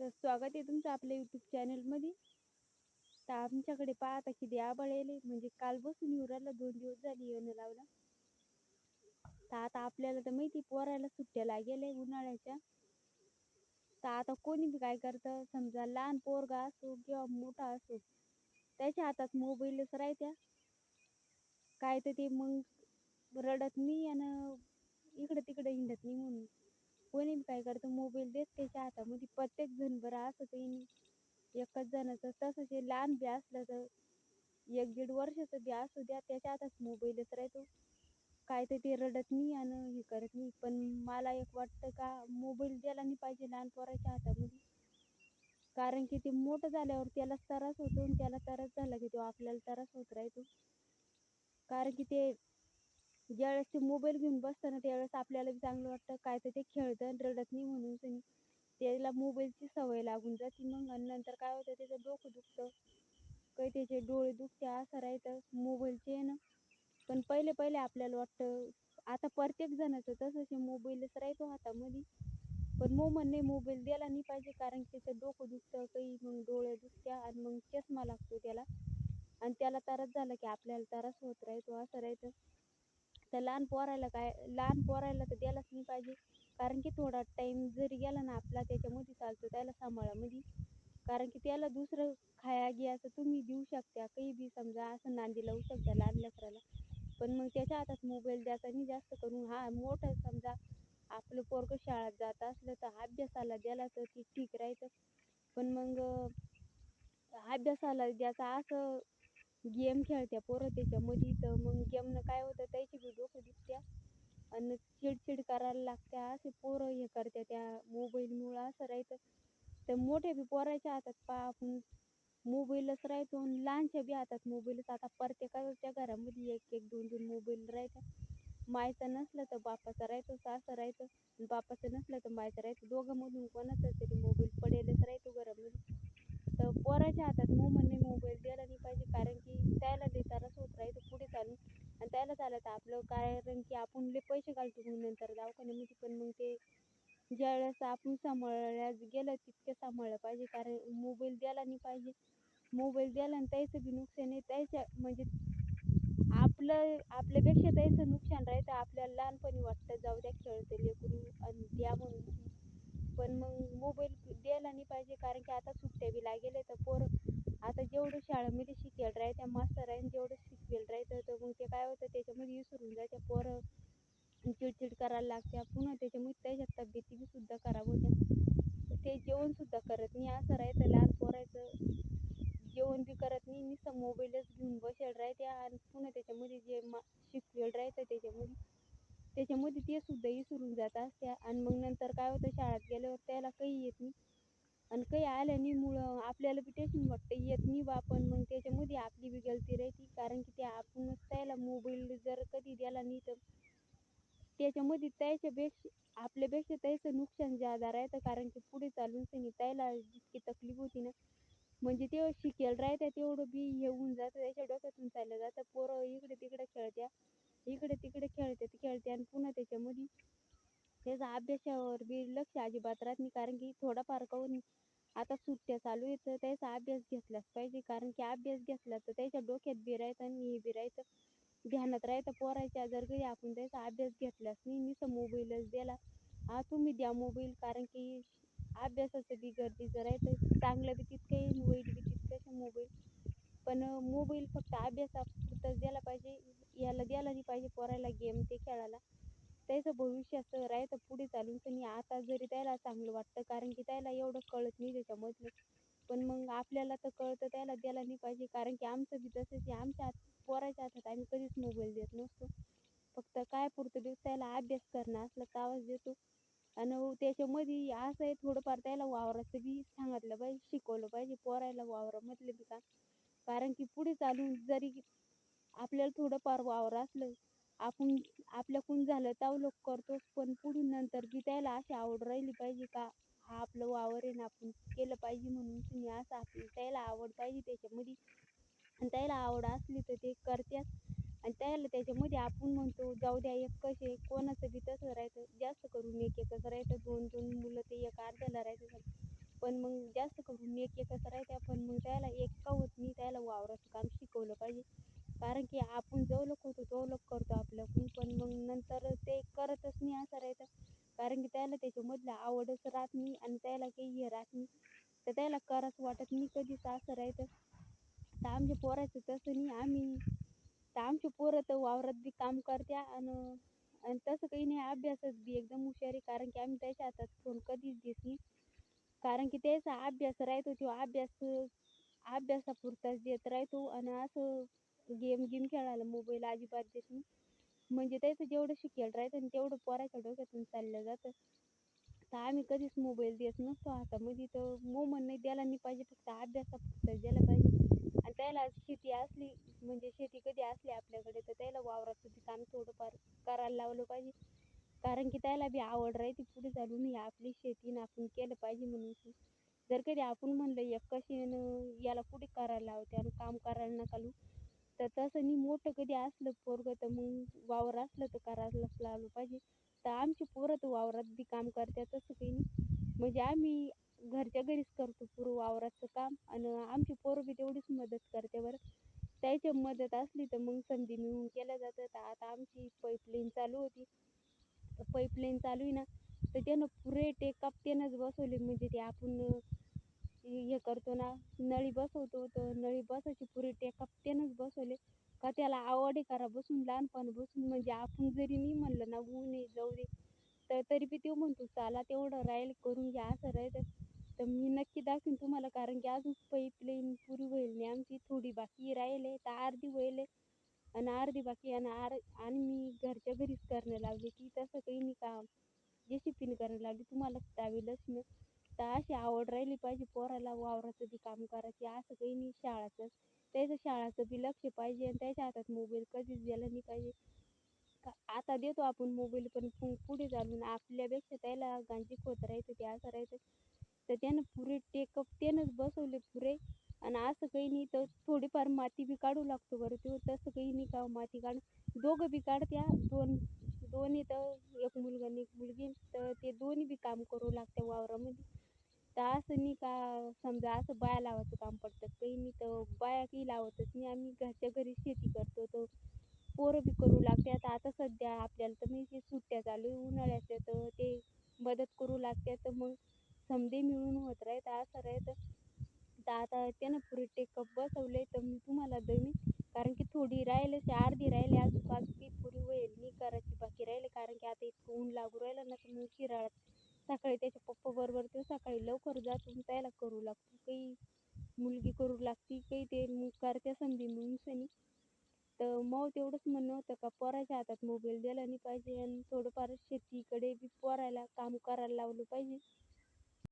तर स्वागत आहे तुमचं आपल्या यूट्यूब चॅनलमध्ये तर आमच्याकडे पहा आता किती आभाळ येले म्हणजे काल बसून येऊ दोन दिवस झाली येणं लावला तर आता आपल्याला तर माहिती पोरायला सुट्ट्या लागेल उन्हाळ्याच्या. तर आता कोणी बी काय करतं? समजा लहान पोरगा असो किंवा मोठा असो त्याच्या हातात मोबाईलच राहत्या. काय तर ते मग रडत नाही आणि इकडं तिकडं हिंडत नाही म्हणून. कोणी काय करतं मोबाईल देत त्याच्या हातामध्ये प्रत्येक जण बरं असं काही नाही. एकच जणाचं तसंच जे लहान बी असलं तर एक दीड वर्षाचं बी असू द्या त्याच्या हातात मोबाईलच राहतो. काय तर ते रडत नाही आणि हे करत नाही. पण मला एक वाटतं का मोबाईल द्यायला नाही पाहिजे लहान पोराच्या हातामध्ये. कारण की ते मोठं झाल्यावर त्याला त्रास होतो आणि त्याला त्रास झाला की तो आपल्याला त्रास होत राहतो. कारण की ते ज्यावेळेस ते मोबाईल घेऊन बसतं ना त्यावेळेस आपल्याला बी चांगलं वाटतं. काय तर ते खेळतं आणि रडत नाही म्हणून सनी त्याला मोबाईलची सवय लागून जाते. मग आणि नंतर काय होतं त्याचं डोकं दुखतं. काही त्याचे डोळे दुखते असं राहतं. मोबाईलचे ना. पण पहिले पहिले आपल्याला वाटतं आता प्रत्येक जणाचं तसंच मोबाईलच राहतो हातामध्ये. पण मोमन नाही मोबाईल द्यायला नाही पाहिजे. कारण की त्याचं डोकं दुखतं काही मग डोळे दुखत्या आणि मग चष्मा लागतो त्याला. आणि त्याला त्रास झाला की आपल्याला त्रास होत राहतो असं राहतं. तर लहान पोरायला काय लहान पोरायला तर द्यायलाच नाही पाहिजे. कारण की थोडा टाईम जरी गेला ना आपला त्याच्यामध्ये चालतो त्याला सांभाळामध्ये म्हणजे. कारण की त्याला दुसरं खाया घ्यायचं तुम्ही देऊ शकता काही बी समजा असं नांदी लावू शकता लहान लेकराला. पण मग त्याच्या हातात मोबाईल द्यायचा नाही जास्त करून हा मोठं समजा आपलं पोरगं शाळेत जात असलं तर अभ्यासाला द्यायला तर ते ठीक राहायचं पण मग अभ्यासाला द्यायचा असं गेम खेळत्या पोरं त्याच्यामध्ये तर मग गेमनं काय होतं त्याची बी डोकं दुखत्या. आणि चिडचिड करायला लागत्या. असे पोरं हे करत्या त्या मोबाईलमुळं. असं राहतं. तर मोठ्या बी पोराच्या हातात पहा आपण मोबाईलच राहतो. आणि लहानच्या बी हातात मोबाईलच. आता प्रत्येकाच्या घरामध्ये एक एक दोन दोन मोबाईल राहतात मायचं नसलं तर बापाचा राहतो सासं राहतं. बापाचं नसलं तर मायचं राहतो. दोघांमधून कोणाचा तरी मोबाईल पडेलच राहतो घरामध्ये. तर पोराच्या हातात मोबाईल मोबाईल द्यायला नाही पाहिजे कारण की त्याला लई त्रास होत राहतो पुढे चालून आणि त्याला झालं तर आपलं कारण की आपण लय पैसे घालतो मग नंतर दवाखान्यामध्ये पण मग ते ज्यावेळेस आपण सांभाळल्या गेलं तितकं सांभाळलं पाहिजे. कारण मोबाईल द्यायला नाही पाहिजे. मोबाईल द्यायला आणि त्याचं बी नुकसान आहे. त्याच्या म्हणजे आपलं आपल्यापेक्षा त्याचं नुकसान राहतं आपल्याला लहानपणी वाटतं जाऊ द्या खेळते लेकरू आणि द्या म्हणून. पण मग मोबाईल द्यायला नाही पाहिजे. कारण की आता सुट्ट्या बी लागेल तर पोरं आता जेवढं शाळेमध्ये शिकेल राय त्या मास्तरांनी जेवढं शिकवेल राहायचं तर मग ते काय होतं त्याच्यामध्ये विसरून जायच्या पोरं चिडचिड करायला लागत्या. पुन्हा त्याच्यामुळे त्याच्या तब्येती बी सुद्धा खराब होत्या. ते जेवणसुद्धा करत नाही. असं राहायचं लहान पोरायचं जेवण बी करत नाही. नुसतं मोबाईलच घेऊन बसेल राहत्या आणि पुन्हा त्याच्यामध्ये जे मा शिकवेल राहायचं त्याच्यामध्ये त्याच्यामध्ये ते सुद्धा विसरून जात असत्या. आणि मग नंतर काय होतं शाळेत गेल्यावर त्याला काही येत नाही. आणि काही आलं नाही मुळं आपल्याला बी टेन्शन वाटतं येत नाही बा पण मग त्याच्यामध्ये आपली बी गलती राहते. कारण की ते आपणच त्याला मोबाईल जर कधी द्यायला नाही तर त्याच्यामध्ये त्याच्यापेक्षा आपल्यापेक्षा त्याचं नुकसान ज्यादा राहतं. कारण की पुढे चालून त्यांनी त्याला जितकी तकलीफ होती ना म्हणजे ते शिकेल राहत्या तेवढं बी हे होऊन जातं. त्याच्या डोक्यातून चाललं जातं. पोरं इकडे तिकडे खेळत्या इकडे तिकडे खेळतात खेळत्या आणि पुन्हा त्याच्यामध्ये त्याचा अभ्यासावर बी लक्ष अजिबात राहत नाही. कारण की थोडाफार काहून आता सुट्ट्या चालू आहेत तर त्याचा अभ्यास घेतलाच पाहिजे. कारण की अभ्यास घेतला तर त्याच्या डोक्यात बी राहतं आणि हे बी राहतं. ध्यानात राहतं. पोराच्या जर काही आपण त्याचा अभ्यास घेतलाच नाही. नुसतं मोबाईलच दिला. हा तुम्ही द्या मोबाईल. कारण की अभ्यासाचं बी गरजेचं राहतं. चांगलं बी तितकं आहे वाईट बी तितकंच मोबाईल. पण मोबाईल फक्त अभ्यासापुरतंच द्यायला पाहिजे. याला द्यायला नाही पाहिजे. पोरायला गेम ते खेळायला. त्याचं भविष्य असं राहायचं पुढे चालून. पण आता जरी त्याला चांगलं वाटतं कारण की त्याला एवढं कळत नाही त्याच्यामधलं. पण मग आपल्याला तर कळतं त्याला द्यायला नाही पाहिजे. कारण की आमचं बी तसंच आहे. आमच्या हात पोराच्या हातात आम्ही कधीच मोबाईल देत नसतो. फक्त काय पुरतं देऊ त्याला अभ्यास करणं असलं तर आवाज देतो. आणि त्याच्यामध्ये असं आहे थोडंफार त्याला वावराचं बी सांगितलं पाहिजे शिकवलं पाहिजे पोरायला वावरामधलं बी काम कारण की पुढे चालून जरी आपल्याला थोडंफार वावर असलं आपण आपल्याकडून झालं तर लोक करतोच पण पुढून नंतर बी त्याला अशी आवड राहिली पाहिजे का हा आपलं वावर आहे ना आपण केलं पाहिजे म्हणून तुम्ही असं आपली त्याला आवड पाहिजे त्याच्यामध्ये. आणि त्याला आवड असली तर ते करत्याच आणि त्याला त्याच्यामध्ये आपण म्हणतो जाऊ द्या एक कसे कोणाचं बी तसं राहतं जास्त करून एक एकच राहतं दोन दोन मुलं ते एक अर्ध्याला राहतं पण मग जास्त करून एक एकच राहत्या पण मग त्याला एक होत नाही त्याला वावराचं काम शिकवलं पाहिजे. कारण की आपण जवळक होतो तेवढं करतो आपल्याकडून. पण मग नंतर ते करतच नाही असं राहतं. कारण की त्याला त्याच्यामधलं आवडच राहत नाही आणि त्याला काही हे राहत नाही. तर त्याला करावंच वाटत नाही. कधीच असं राहतं. तर आमच्या पोराचं तसं नाही. आम्ही तर आमची पोरं तर वावरात बी काम करत्या आणि आणि तसं काही नाही. अभ्यासात बी एकदम हुशार. आहे कारण की आम्ही त्याच्या हातात फोन कधीच देत नाही. कारण की त्याचा अभ्यास राहतो. तो अभ्यास अभ्यासापुरताच देत राहतो. आणि असं गेम गेम खेळायला मोबाईल अजिबात देत नाही. म्हणजे त्याचं जेवढं शिकेल राहतं आणि तेवढं पोराच्या डोक्यातून चाललं जातं. तर आम्ही कधीच मोबाईल देत नसतो. हातामध्ये तर मोमन नाही द्यायला नाही पाहिजे फक्त अभ्यासापुरतं द्यायला पाहिजे. आणि त्याला शेती असली म्हणजे शेती कधी असली आपल्याकडे तर त्याला वावराचं बी काम थोडंफार करायला लावलं पाहिजे. कारण की त्याला बी आवड राहते पुढे चालून ही आपली शेती ना आपण केलं पाहिजे म्हणून. जर कधी आपण म्हणलं एकट्यानं याला कुठे करायला लावते आणि काम करायला नका लावू. तर तसं नाही मोठं कधी असलं पोरगं तर मग वावर असलं तर करायलाच लावलं पाहिजे. तर आमची पोरं तर वावरात बी काम करतात तसं काही नाही. म्हणजे आम्ही घरच्या घरीच करतो पुरं वावराचं काम आणि आमची पोरं बी तेवढीच मदत करते बरं. त्याची मदत असली तर मग संधी मिळून केल्या जातं. तर आता आमची पाईपलाईन चालू होती. तर पाईपलाईन चालू आहे ना तर त्यानं पुरे टेकअप त्यानंच बसवले. म्हणजे ते आपण हे करतो ना नळी बसवतो तर नळी बसायची पुरी टेकअप त्यानंच बसवले. का त्याला आवड आहे करा बसून लहानपण बसून. म्हणजे आपण जरी नाही म्हणलं ना ऊन आहे जाऊ दे. तर तरी बी तो म्हणतो चला तेवढं राहील करून घ्या असं राहतं तर मी नक्की दाखवीन तुम्हाला कारण की अजून पाईपलाईन पुरी होईल नाही. आमची थोडी बाकी राहिले तर अर्धी होईल. आणि अर्धी बाकी आणि आर आणि मी घरच्या घरीच करणं लागले. की तसं काही नाही का जे करायला लागली. तुम्हाला दावेलच मी. तर अशी आवड राहिली पाहिजे पोराला वावराचं बी काम करायची असं काही नाही शाळाचं त्याचं शाळाचं बी लक्ष पाहिजे आणि त्याच्या हातात मोबाईल कधीच दिला नाही पाहिजे. आता देतो आपण मोबाईल पण पुढे चालून आपल्यापेक्षा त्याला गांजीक खोत राहायचं ते असं राहायचं. तर त्यानं पुरे टेकअप त्यानंच बसवले पुरे. आणि असं काही नाही तर थोडीफार माती बी काढू लागतो बरं तो. तसं काही नाही का माती काढून दोघं बी काढत्या. दोन दोन्ही तर एक मुलगा आणि एक मुलगी. तर ते दोन्ही बी काम करू लागते वावरामध्ये. तर असं नाही का समजा असं बाया लावायचं काम पडतं काही नाही तर बाया काही लावतच नाही. आम्ही घरच्या घरी शेती करतो तर पोरं बी करू लागतात आता सध्या आपल्याला तर म्हणजे सुट्ट्या चालू आहे उन्हाळ्याच्या तर ते मदत करू लागतात तर मग समधे मिळून होत राहतं असं राहतं तर आता त्यानं पुरे टेकअप बसवले तर मी तुम्हाला देईन कारण की थोडी राहिले अर्धी राहिले अजून बाकी पुरी होईल मी करायची बाकी राहिले. कारण की आता इतकं ऊन लागू राहिलं ना तर मग शिराळात सकाळी त्याच्या पप्पा बरोबर तो सकाळी लवकर जातो त्याला करू लागतो. काही मुलगी करू लागती काही ते करत्या समधी मिळून सनी तर मग तेवढंच म्हणणं होतं का पोराच्या हातात मोबाईल दिला नाही पाहिजे आणि थोडंफार शेतीकडे बी पोरायला काम करायला लावलं पाहिजे.